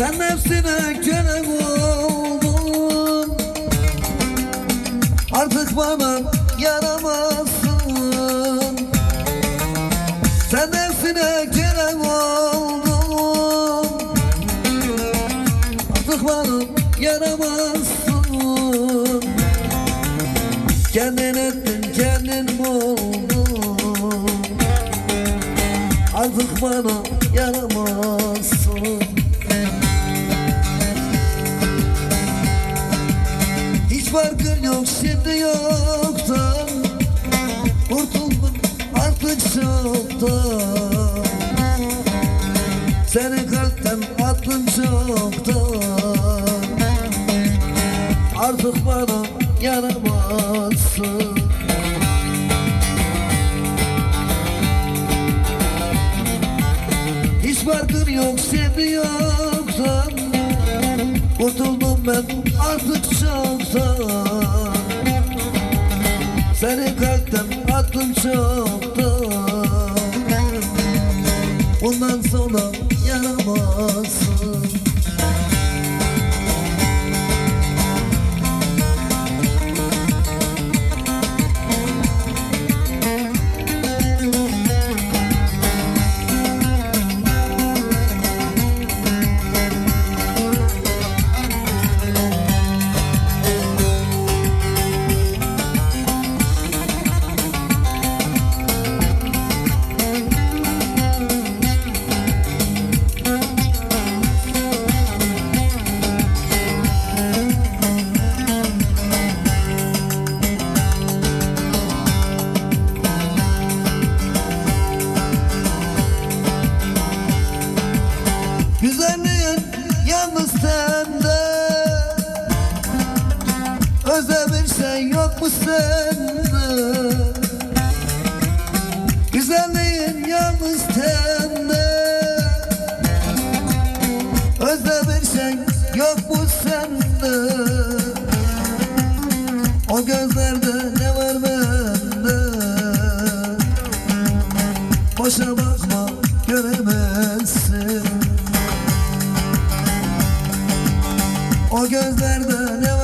Sen nefsine kelem oldun Artık bana yaramazsın. Sen nefsine kelem oldun Artık bana yaramazsın. Kendin ettin kendin buldun. Artık bana yaramazsın. Yok şimdi yoktan. Kurtuldum artık çoktan. Seni kalpten attım çoktan. Artık bana yaramazsın. Hiç farkın yok şimdi yoktan. Kurtuldum ben artık çoktan Seni kalpten attım çoktan Bundan sonra yaramazsın yok mu sende Güzelliğin yalnız bir şey yok mu sende O gözlerde ne var bende? Boşa bakma göremezsin. O gözlerde ne var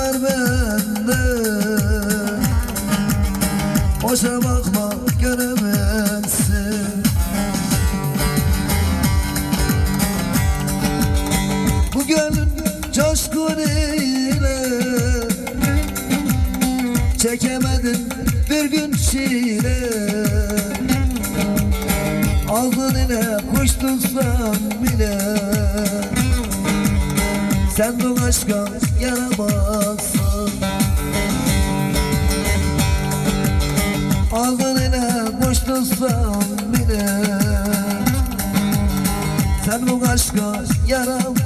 Gönlün coşkun ile Çekemedin bir gün çile Aldın ile kuş tutsam bile. Sen bu aşka yaramazsın. Aldın ile boş tutsan bile. Sen bu aşka yaramazsın